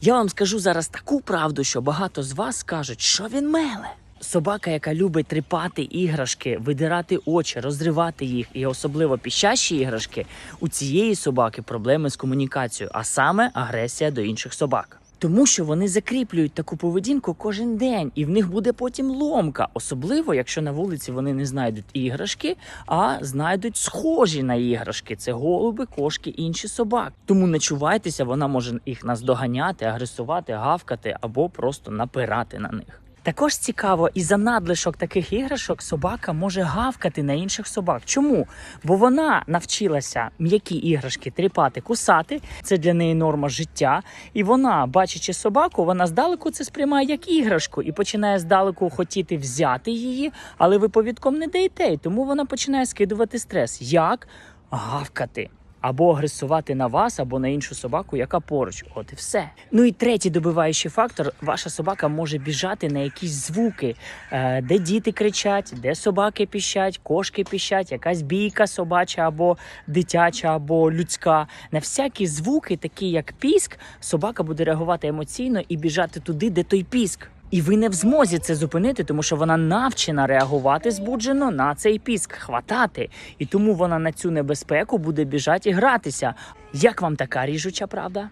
Я вам скажу зараз таку правду, що багато з вас скажуть, що він меле. Собака, яка любить тріпати іграшки, видирати очі, розривати їх, і особливо піщащі іграшки, у цієї собаки проблеми з комунікацією, а саме агресія до інших собак. Тому що вони закріплюють таку поведінку кожен день, і в них буде потім ломка, особливо якщо на вулиці вони не знайдуть іграшки, а знайдуть схожі на іграшки. Це голуби, кошки, інші собак. Тому не чувайтеся, вона може їх наздоганяти, агресувати, гавкати або просто напирати на них. Також цікаво, і за надлишок таких іграшок собака може гавкати на інших собак. Чому? Бо вона навчилася м'які іграшки тріпати, кусати. Це для неї норма життя. І вона, бачачи собаку, вона здалеку це сприймає як іграшку і починає здалеку хотіти взяти її, але ви повідком не даєте. Тому вона починає скидувати стрес. Як гавкати? Або агресувати на вас, або на іншу собаку, яка поруч. От і все. Ну і третій добиваючий фактор: ваша собака може біжати на якісь звуки, е, де діти кричать, де собаки піщать, кошки піщать, якась бійка собача або дитяча, або людська. На всякі звуки, такі як піск, собака буде реагувати емоційно і біжати туди, де той піск. І ви не в змозі це зупинити, тому що вона навчена реагувати збуджено на цей піск, хватати. І тому вона на цю небезпеку буде біжати і гратися. Як вам така ріжуча правда?